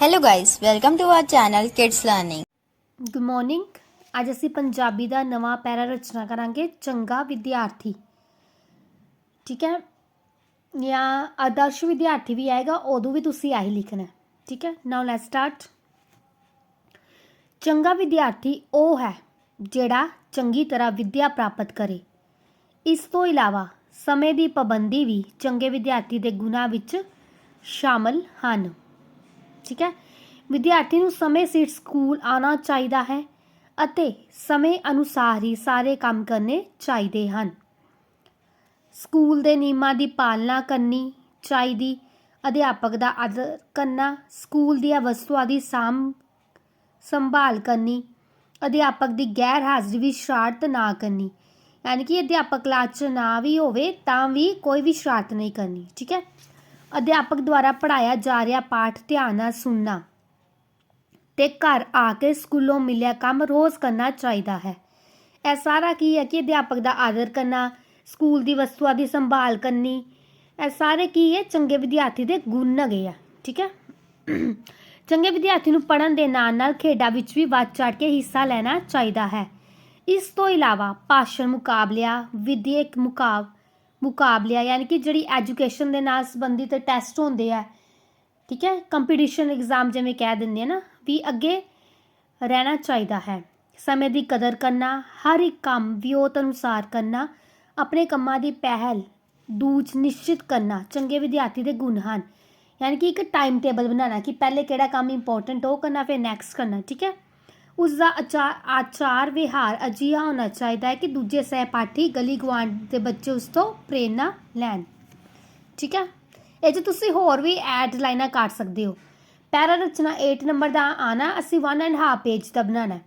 Hello guys, welcome to our channel Kids Learning. Good morning ਅੱਜ ਅਸੀਂ ਪੰਜਾਬੀ ਦਾ ਨਵਾਂ ਪੈਰਾ ਰਚਨਾ ਕਰਾਂਗੇ ਚੰਗਾ ਵਿਦਿਆਰਥੀ। ਠੀਕ ਹੈ? ਜਾਂ ਆਦਰਸ਼ ਵਿਦਿਆਰਥੀ ਵੀ ਆਏਗਾ ਉਦੋਂ ਵੀ ਤੁਸੀਂ ਆਹੀ ਲਿਖਣਾ ਠੀਕ ਹੈ? ਨਾਓ ਲੈਟਸ ਸਟਾਰਟ ਚੰਗਾ ਵਿਦਿਆਰਥੀ ਉਹ ਹੈ ਜਿਹੜਾ ਚੰਗੀ ਤਰ੍ਹਾਂ ਵਿੱਦਿਆ ਪ੍ਰਾਪਤ ਕਰੇ। ਇਸ ਤੋਂ ਇਲਾਵਾ ਸਮੇਂ ਦੀ ਪਾਬੰਦੀ ਵੀ ਚੰਗੇ ਵਿਦਿਆਰਥੀ ਦੇ ਗੁਣਾਂ ਵਿੱਚ ਸ਼ਾਮਲ ਹਨ। ਠੀਕ ਹੈ? ਵਿਦਿਆਰਥੀ ਨੂੰ ਸਮੇਂ ਸਿਰ ਸਕੂਲ ਆਉਣਾ ਚਾਹੀਦਾ ਹੈ ਅਤੇ ਸਮੇਂ ਅਨੁਸਾਰ ਹੀ ਸਾਰੇ ਕੰਮ ਕਰਨੇ ਚਾਹੀਦੇ ਹਨ। ਸਕੂਲ ਦੇ ਨਿਯਮਾਂ ਦੀ ਪਾਲਣਾ ਕਰਨੀ ਚਾਹੀਦੀ, ਅਧਿਆਪਕ ਦਾ ਆਦਰ ਕਰਨਾ, ਸਕੂਲ ਦੀਆਂ ਵਸਤੂਆਂ ਦੀ ਸਾਂਭ ਸੰਭਾਲ ਕਰਨੀ, ਅਧਿਆਪਕ ਦੀ ਗੈਰ ਹਾਜ਼ਰੀ ਵੀ ਸ਼ਰਾਰਤ ਨਾ ਕਰਨੀ, ਯਾਨੀ ਕਿ ਅਧਿਆਪਕ ਕਲਾਸ 'ਚ ਨਾ ਵੀ ਹੋਵੇ ਤਾਂ ਵੀ ਕੋਈ ਵੀ ਸ਼ਰਾਰਤ ਨਹੀਂ ਕਰਨੀ, ਠੀਕ ਹੈ? ਅਧਿਆਪਕ ਦੁਆਰਾ ਪੜਾਇਆ ਜਾ ਰਿਹਾ ਪਾਠ ਧਿਆਨ ਨਾਲ ਸੁਣਨਾ ਤੇ ਘਰ ਆ ਕੇ ਸਕੂਲੋਂ ਮਿਲਿਆ ਕੰਮ ਰੋਜ਼ ਕਰਨਾ ਚਾਹੀਦਾ ਹੈ। ਇਹ ਸਾਰਾ ਕੀ ਹੈ ਕਿ ਅਧਿਆਪਕ ਦਾ ਆਦਰ ਕਰਨਾ, ਸਕੂਲ ਦੀ ਵਸਤੂਆਂ ਦੀ ਸੰਭਾਲ ਕਰਨੀ, ਇਹ ਸਾਰੇ ਕੀ ਹੈ ਚੰਗੇ ਵਿਦਿਆਰਥੀ ਦੇ ਗੁਣ ਹੈਗੇ ਆ, ਠੀਕ ਹੈ? ਚੰਗੇ ਵਿਦਿਆਰਥੀ ਨੂੰ ਪੜ੍ਹਨ ਦੇ ਨਾਲ ਨਾਲ ਖੇਡਾਂ ਵਿੱਚ ਵੀ ਵੱਧ ਚੜ੍ਹ ਕੇ ਹਿੱਸਾ ਲੈਣਾ ਚਾਹੀਦਾ ਹੈ। ਇਸ ਤੋਂ ਇਲਾਵਾ ਭਾਸ਼ਣ ਮੁਕਾਬਲਿਆਂ, ਵਿਦਿਅਕ ਮੁਕਾਬ ਮੁਕਾਬਲਿਆਂ, ਯਾਨੀ ਕਿ ਜਿਹੜੀ ਐਜੂਕੇਸ਼ਨ ਦੇ ਨਾਲ ਸੰਬੰਧਿਤ ਟੈਸਟ ਹੁੰਦੇ ਆ, ਠੀਕ ਹੈ ਕੰਪੀਟੀਸ਼ਨ ਐਗਜ਼ਾਮ ਜਿਵੇਂ ਕਹਿ ਦਿੰਦੇ ਆ ਨਾ, ਵੀ ਅੱਗੇ ਰਹਿਣਾ ਚਾਹੀਦਾ ਹੈ। ਸਮੇਂ ਦੀ ਕਦਰ ਕਰਨਾ, ਹਰ ਇੱਕ ਕੰਮ ਵਿਉਤ ਅਨੁਸਾਰ ਕਰਨਾ, ਆਪਣੇ ਕੰਮਾਂ ਦੀ ਪਹਿਲ ਦੂਜ ਨਿਸ਼ਚਿਤ ਕਰਨਾ, ਚੰਗੇ ਵਿਦਿਆਰਥੀ ਦੇ ਗੁਣ ਹਨ। ਯਾਨੀ ਕਿ ਇੱਕ ਟਾਈਮ ਟੇਬਲ ਬਣਾਉਣਾ ਕਿ ਪਹਿਲੇ ਕਿਹੜਾ ਕੰਮ ਇੰਪੋਰਟੈਂਟ ਉਹ ਕਰਨਾ, ਫਿਰ ਨੈਕਸਟ ਕਰਨਾ, ਠੀਕ ਹੈ। ਉਸ ਦਾ ਆਚਾਰ ਆਚਾਰ ਵਿਹਾਰ ਅਜਿਹਾ ਹੋਣਾ ਚਾਹੀਦਾ ਹੈ ਕਿ ਦੂਜੇ ਸਹਿਪਾਠੀ ਗਲੀ ਗੁਆਂਢ ਦੇ ਬੱਚੇ ਉਸ ਤੋਂ ਪ੍ਰੇਰਨਾ ਲੈਣ। ਠੀਕ ਹੈ? ਇਹ 'ਚ ਤੁਸੀਂ ਹੋਰ ਵੀ ਐਡ ਲਾਈਨਾਂ ਕੱਟ ਸਕਦੇ ਹੋ। ਪੈਰਾ ਰਚਨਾ 8 ਨੰਬਰ ਦਾ ਆਣਾ, ਅਸੀਂ 1 ਐਂਡ ਹਾਫ ਪੇਜ ਦਾ ਬਣਾਉਣਾ ਹੈ।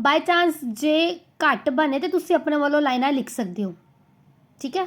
ਬਾਈ ਚਾਂਸ ਜੇ ਘੱਟ ਬਣੇ ਤੇ ਤੁਸੀਂ ਆਪਣੇ ਵੱਲੋਂ ਲਾਈਨਾਂ ਲਿਖ ਸਕਦੇ ਹੋ। ਠੀਕ ਹੈ?